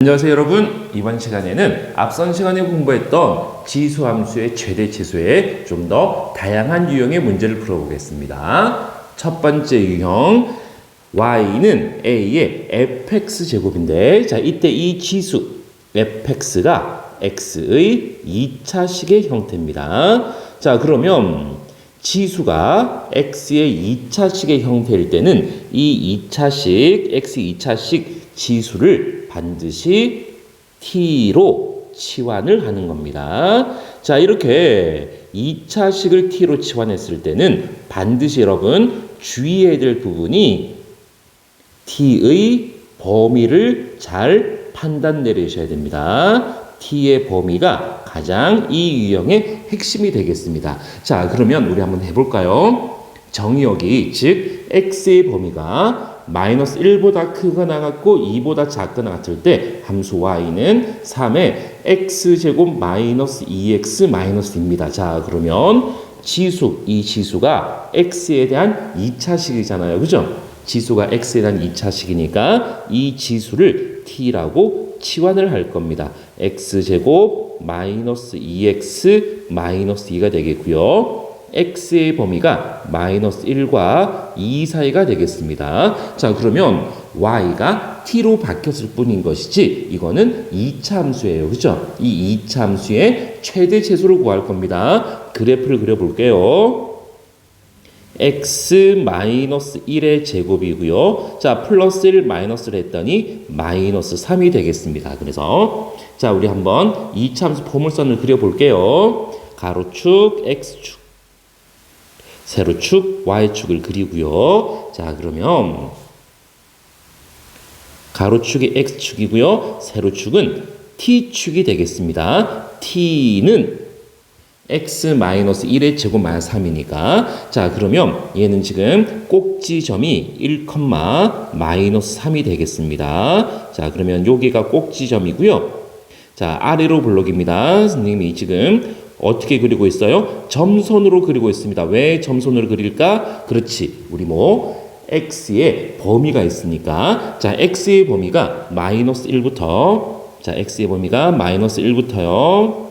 안녕하세요 여러분. 이번 시간에는 앞선 시간에 공부했던 지수함수의 최대 치수에 좀더 다양한 유형의 문제를 풀어보겠습니다. 첫 번째 유형 y는 a의 fx 제곱인데 자 이때 이 지수 fx가 x의 2차식의 형태입니다. 자 그러면 지수가 x의 2차식의 형태일 때는 이 2차식 x 2차식 지수를 반드시 t로 치환을 하는 겁니다. 자, 이렇게 2차식을 t로 치환했을 때는 반드시 여러분 주의해야 될 부분이 t의 범위를 잘 판단 내리셔야 됩니다. t의 범위가 가장 이 유형의 핵심이 되겠습니다. 자, 그러면 우리 한번 해볼까요? 정의역이 즉 x의 범위가 마이너스 1보다 크거나 같고 2보다 작거나 같을 때 함수 y는 3의 x제곱 마이너스 2x 마이너스 입니다. 자 그러면 지수 이 지수가 x에 대한 2차식이잖아요. 그죠? 지수가 x에 대한 2차식이니까 이 지수를 t라고 치환을 할 겁니다. x제곱 마이너스 2x 마이너스 2가 되겠고요. X의 범위가 마이너스 1과 2 사이가 되겠습니다. 자, 그러면 y가 t로 바뀌었을 뿐인 것이지 이거는 2차 함수예요. 그죠? 이 2차 함수의 최대 최소를 구할 겁니다. 그래프를 그려 볼게요. x 마이너스 1의 제곱이고요. 자, 플러스 1 마이너스를 했더니 마이너스 3이 되겠습니다. 그래서 자, 우리 한번 2차 함수 포물선을 그려 볼게요. 가로축 x축 세로축 y축을 그리고요. 자, 그러면 가로축이 x축이고요. 세로축은 t축이 되겠습니다. t는 x-1의 제곱 마이너스 3이니까 자 그러면 얘는 지금 꼭지점이 1, 마이너스 3이 되겠습니다. 자 그러면 여기가 꼭지점이고요. 자 아래로 블록입니다. 선생님이 지금 어떻게 그리고 있어요? 점선으로 그리고 있습니다. 왜 점선으로 그릴까? 그렇지. 우리 뭐 x의 범위가 있으니까 자 x의 범위가 마이너스 1부터 자 x의 범위가 마이너스 1부터요.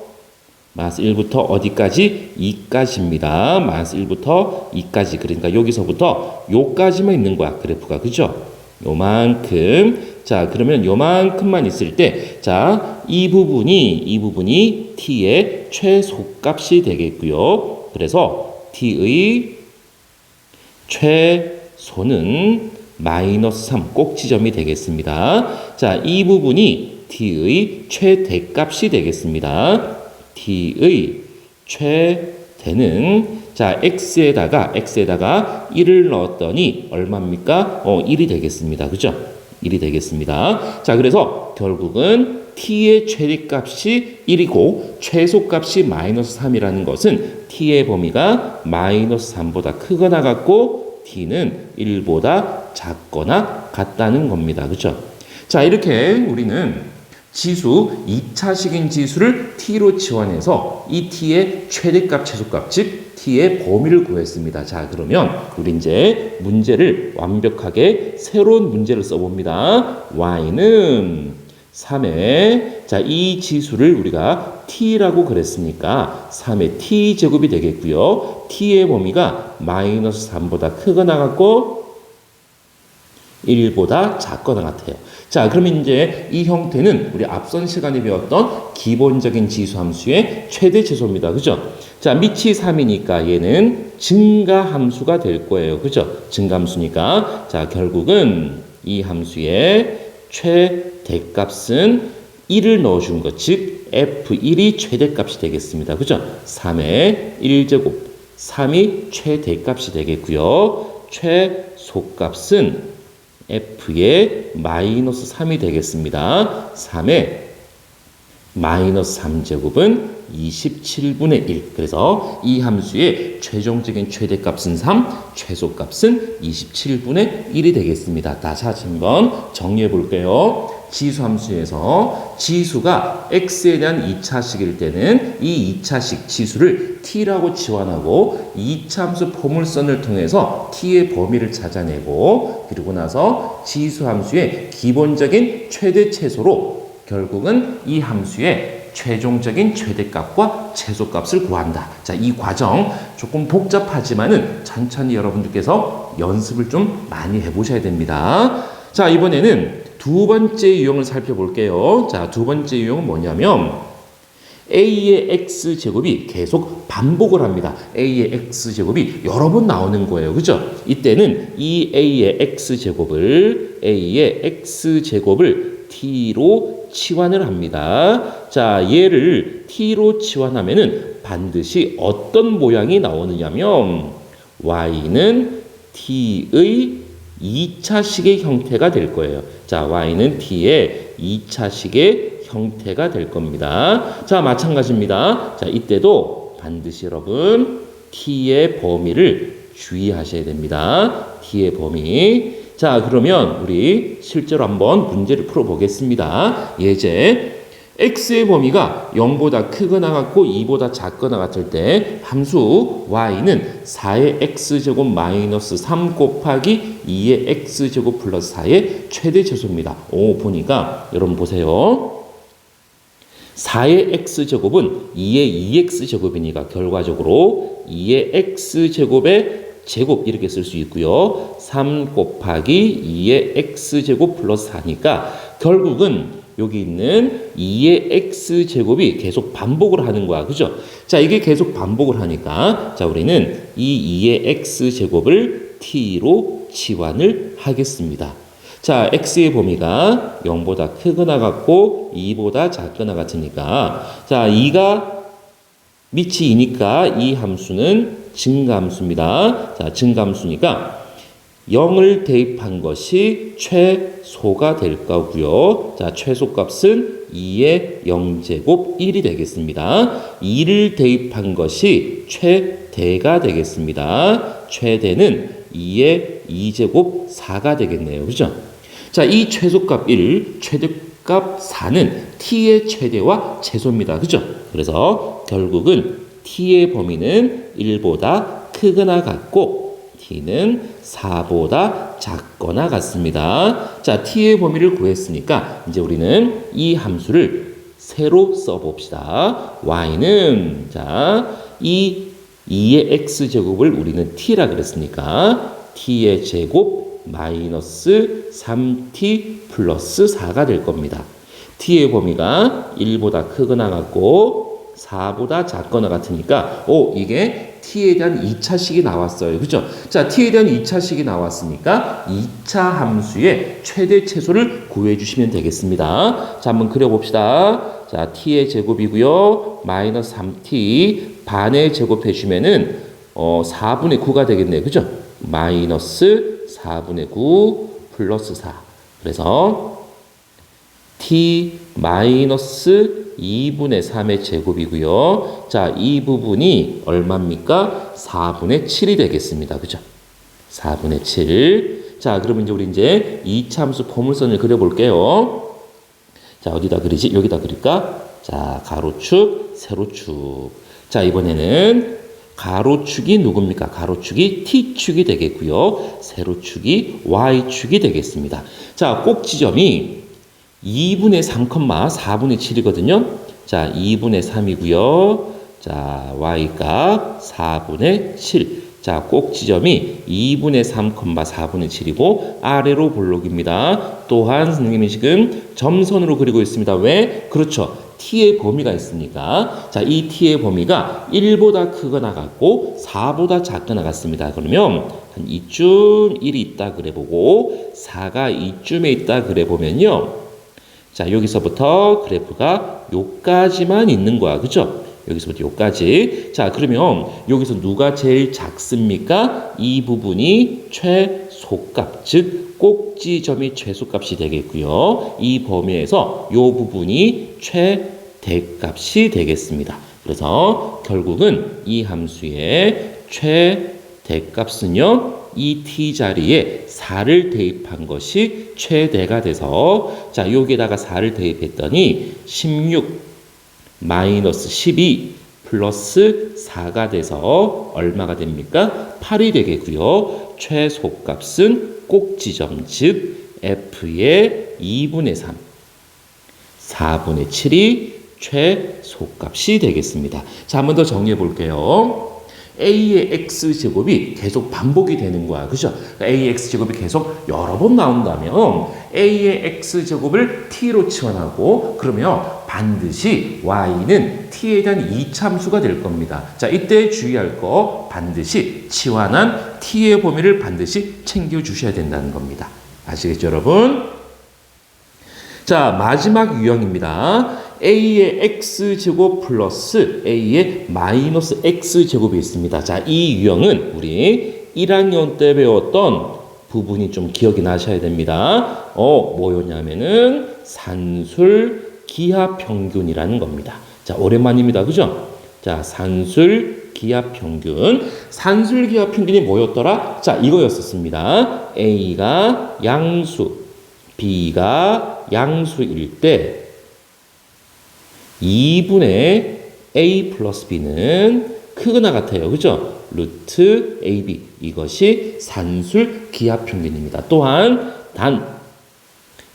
마이너스 1부터 어디까지? 2까지입니다. 마이너스 1부터 2까지. 그러니까 여기서부터 요까지만 있는 거야. 그래프가. 그죠? 요만큼. 자, 그러면 요만큼만 있을 때, 자, 이 부분이, 이 부분이 t의 최소값이 되겠고요. 그래서 t의 최소는 마이너스 3 꼭지점이 되겠습니다. 자, 이 부분이 t의 최대값이 되겠습니다. t의 최대는 자, x에다가 x에다가 1을 넣었더니 얼마입니까? 어, 1이 되겠습니다. 그죠? 1이 되겠습니다. 자, 그래서 결국은 t의 최대값이 1이고 최소값이 마이너스 3이라는 것은 t의 범위가 마이너스 3보다 크거나 같고 t는 1보다 작거나 같다는 겁니다. 그죠? 자, 이렇게 우리는 지수 2차 식인 지수를 t로 치환해서 이 t의 최대값, 최소값, 즉 t의 범위를 구했습니다. 자, 그러면 우리 이제 문제를 완벽하게 새로운 문제를 써봅니다. y는 3의 자, 이 지수를 우리가 t라고 그랬으니까 3의 t 제곱이 되겠고요. t의 범위가 마이너스 3보다 크거나 같고 1보다 작거나 같아요. 자, 그러면 이제 이 형태는 우리 앞선 시간에 배웠던 기본적인 지수 함수의 최대 최소입니다. 그죠? 자, 밑이 3이니까 얘는 증가 함수가 될 거예요. 그죠? 증가함수니까. 자, 결국은 이 함수의 최대값은 1을 넣어준 것, 즉 F1이 최대값이 되겠습니다. 그죠? 3의 1제곱, 3이 최대값이 되겠고요. 최소값은 f의 마이너스 3이 되겠습니다. 3의 마이너스 3제곱은 27분의 1. 그래서 이 함수의 최종적인 최대값은 3, 최소값은 27분의 1이 되겠습니다. 다시 한번 정리해 볼게요. 지수 함수에서 지수가 x에 대한 2차식일 때는 이 2차식 지수를 t라고 치환하고 2차 함수 포물선을 통해서 t의 범위를 찾아내고 그리고 나서 지수 함수의 기본적인 최대 최소로 결국은 이 함수의 최종적인 최대값과 최소값을 구한다. 자, 이 과정 조금 복잡하지만은 천천히 여러분들께서 연습을 좀 많이 해보셔야 됩니다. 자, 이번에는 두 번째 유형을 살펴볼게요. 자, 두 번째 유형은 뭐냐면 a의 x 제곱이 계속 반복을 합니다. a의 x 제곱이 여러 번 나오는 거예요. 그죠? 이때는 이 a의 x 제곱을 a의 x 제곱을 t로 치환을 합니다. 자, 얘를 t로 치환하면은 반드시 어떤 모양이 나오느냐면 y는 t의 2차식의 형태가 될 거예요. 자, y는 t의 2차식의 형태가 될 겁니다. 자, 마찬가지입니다. 자, 이때도 반드시 여러분 t의 범위를 주의하셔야 됩니다. t의 범위. 자, 그러면 우리 실제로 한번 문제를 풀어 보겠습니다. 예제 x의 범위가 0보다 크거나 같고 2보다 작거나 같을 때 함수 y는 4의 x제곱 마이너스 3 곱하기 2의 x제곱 플러스 4의 최대 최소입니다. 오, 보니까 여러분 보세요. 4의 x제곱은 2의 2x제곱이니까 결과적으로 2의 x제곱의 제곱 이렇게 쓸 수 있고요. 3 곱하기 2의 x제곱 플러스 4니까 결국은 여기 있는 2의 x제곱이 계속 반복을 하는 거야. 그죠? 자, 이게 계속 반복을 하니까 자, 우리는 이 2의 x제곱을 t로 치환을 하겠습니다. 자, x의 범위가 0보다 크거나 같고 2보다 작거나 같으니까 자, 2가 밑이 2니까 이 함수는 증가함수입니다. 자, 증가함수니까 0을 대입한 것이 최소가 될 거고요. 자, 최소값은 2의 0제곱 1이 되겠습니다. 2를 대입한 것이 최대가 되겠습니다. 최대는 2의 2제곱 4가 되겠네요. 그죠? 자, 이 최소값 1, 최대값 4는 t의 최대와 최소입니다. 그죠? 그래서 결국은 t의 범위는 1보다 크거나 같고 t는 4보다 작거나 같습니다. 자, t의 범위를 구했으니까 이제 우리는 이 함수를 새로 써봅시다. y는 자, 이 2의 x제곱을 우리는 t라 그랬으니까 t의 제곱 마이너스 3t 플러스 4가 될 겁니다. t의 범위가 1보다 크거나 같고 4보다 작거나 같으니까 오 이게 t에 대한 2차식이 나왔어요. 그죠? 자, t에 대한 2차식이 나왔으니까 2차 함수의 최대 최소를 구해 주시면 되겠습니다. 자, 한번 그려 봅시다. 자, t의 제곱이고요. 마이너스 3t 반에 제곱해 주면은 어 4분의 9가 되겠네요. 그죠? 마이너스 4분의 9 플러스 4. 그래서 t 마이너스 2분의 3의 제곱이고요. 자, 이 부분이 얼마입니까? 4분의 7이 되겠습니다. 그죠? 4분의 7. 자, 그러면 이제 우리 이제 이참수 포물선을 그려볼게요. 자, 어디다 그리지? 여기다 그릴까? 자, 가로축, 세로축. 자, 이번에는 가로축이 누굽니까? 가로축이 t축이 되겠고요. 세로축이 y축이 되겠습니다. 자, 꼭 지점이 2분의 3, 4분의 7이거든요. 자, 2분의 3이고요. 자, y가 4분의 7. 자, 꼭 지점이 2분의 3, 4분의 7이고 아래로 볼록입니다. 또한 선생님이 지금 점선으로 그리고 있습니다. 왜? 그렇죠. t의 범위가 있으니까 자, 이 t의 범위가 1보다 크거나 같고 4보다 작거나 같습니다. 그러면 한 이쯤 1이 있다 그래 보고 4가 이쯤에 있다 그래 보면요. 자, 여기서부터 그래프가 요까지만 있는 거야. 그죠? 여기서부터 요까지. 자, 그러면 여기서 누가 제일 작습니까? 이 부분이 최소값, 즉 꼭지점이 최소값이 되겠고요. 이 범위에서 요 부분이 최대값이 되겠습니다. 그래서 결국은 이 함수의 최대값은요. 이 t 자리에 4를 대입한 것이 최대가 돼서 자 여기에다가 4를 대입했더니 16 마이너스 12 플러스 4가 돼서 얼마가 됩니까? 8이 되겠고요. 최소값은 꼭지점 즉 f의 2분의 3 4분의 7이 최소값이 되겠습니다. 자, 한 번 더 정리해 볼게요. A의 x 제곱이 계속 반복이 되는 거야. 그죠? 그러니까 a의 x 제곱이 계속 여러 번 나온다면 a의 x 제곱을 t로 치환하고 그러면 반드시 y는 t에 대한 이참수가 될 겁니다. 자, 이때 주의할 거 반드시 치환한 t의 범위를 반드시 챙겨 주셔야 된다는 겁니다. 아시겠죠, 여러분? 자, 마지막 유형입니다. A의 x 제곱 플러스 a의 마이너스 x 제곱이 있습니다. 자, 이 유형은 우리 1학년 때 배웠던 부분이 좀 기억이 나셔야 됩니다. 어, 뭐였냐면은 산술 기하 평균이라는 겁니다. 자, 오랜만입니다. 그죠? 자, 산술 기하 평균. 산술 기하 평균이 뭐였더라? 자, 이거였었습니다. a가 양수, b가 양수일 때 2분의 a 플러스 b는 크거나 같아요. 그죠? 루트 ab 이것이 산술 기하 평균입니다. 또한 단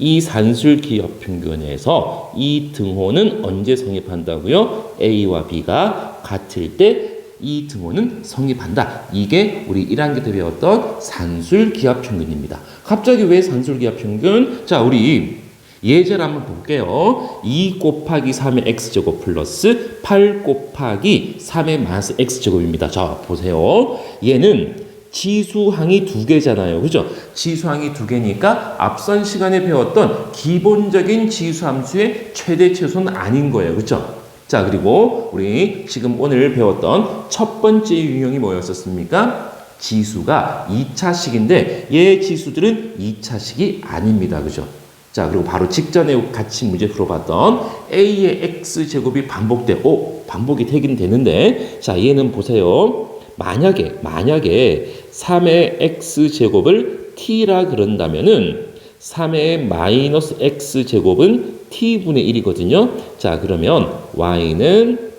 이 산술 기하 평균에서 이 등호는 언제 성립한다고요? a와 b가 같을 때 이 등호는 성립한다. 이게 우리 1학기 때 배웠던 산술 기하 평균입니다. 갑자기 왜 산술 기하 평균? 자, 우리 예제를 한번 볼게요. 2 곱하기 3의 x제곱 플러스 8 곱하기 3의 마이너스 x제곱입니다. 자, 보세요. 얘는 지수항이 두 개잖아요. 그죠? 지수항이 두 개니까 앞선 시간에 배웠던 기본적인 지수함수의 최대 최소는 아닌 거예요. 그죠? 자, 그리고 우리 지금 오늘 배웠던 첫 번째 유형이 뭐였었습니까? 지수가 2차식인데 얘 지수들은 2차식이 아닙니다. 그죠? 자, 그리고 바로 직전에 같이 문제 풀어봤던 a의 x제곱이 반복돼. 오, 반복이 되긴 되는데. 자, 얘는 보세요. 만약에, 만약에 3의 x제곱을 t라 그런다면은 3의 마이너스 x제곱은 t분의 1이거든요. 자, 그러면 y는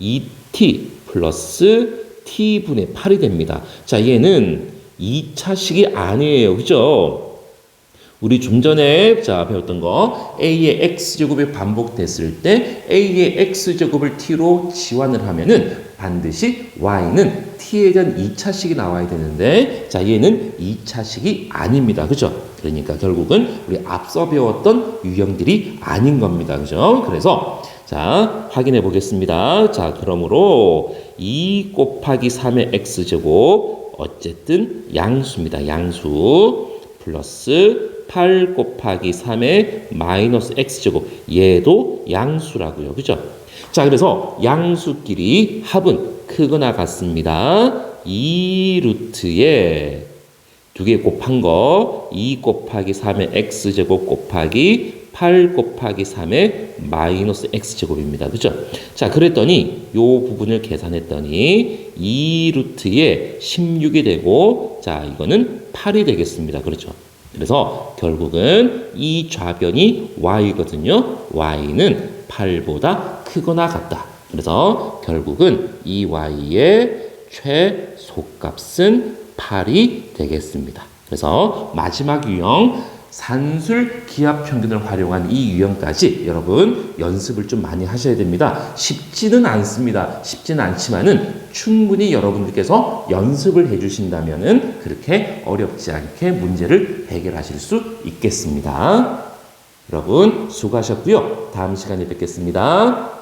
2t 플러스 t분의 8이 됩니다. 자, 얘는 2차식이 아니에요. 그죠? 우리 좀 전에 자 배웠던 거 a의 x 제곱이 반복됐을 때 a의 x 제곱을 t로 지환을 하면은 반드시 y는 t에 대한 2차식이 나와야 되는데 자 얘는 2차식이 아닙니다. 그죠? 그러니까 결국은 우리 앞서 배웠던 유형들이 아닌 겁니다. 그죠? 그래서 자 확인해 보겠습니다. 자 그러므로 2 곱하기 3의 x제곱 어쨌든 양수입니다. 양수 플러스 8 곱하기 3의 마이너스 x제곱 얘도 양수라고요. 그죠? 자, 그래서 양수끼리 합은 크거나 같습니다. 2 루트에 두 개 곱한 거, 2 곱하기 3의 x제곱 곱하기 8 곱하기 3의 마이너스 x제곱입니다. 그죠? 자, 그랬더니 요 부분을 계산했더니 2 루트에 16이 되고, 자, 이거는 8이 되겠습니다. 그렇죠? 그래서 결국은 이 좌변이 y거든요. y는 8보다 크거나 같다. 그래서 결국은 이 y의 최소값은 8이 되겠습니다. 그래서 마지막 유형 산술 기압 평균을 활용한 이 유형까지 여러분 연습을 좀 많이 하셔야 됩니다. 쉽지는 않습니다. 쉽지는 않지만은 충분히 여러분들께서 연습을 해 주신다면은 그렇게 어렵지 않게 문제를 해결하실 수 있겠습니다. 여러분 수고하셨고요. 다음 시간에 뵙겠습니다.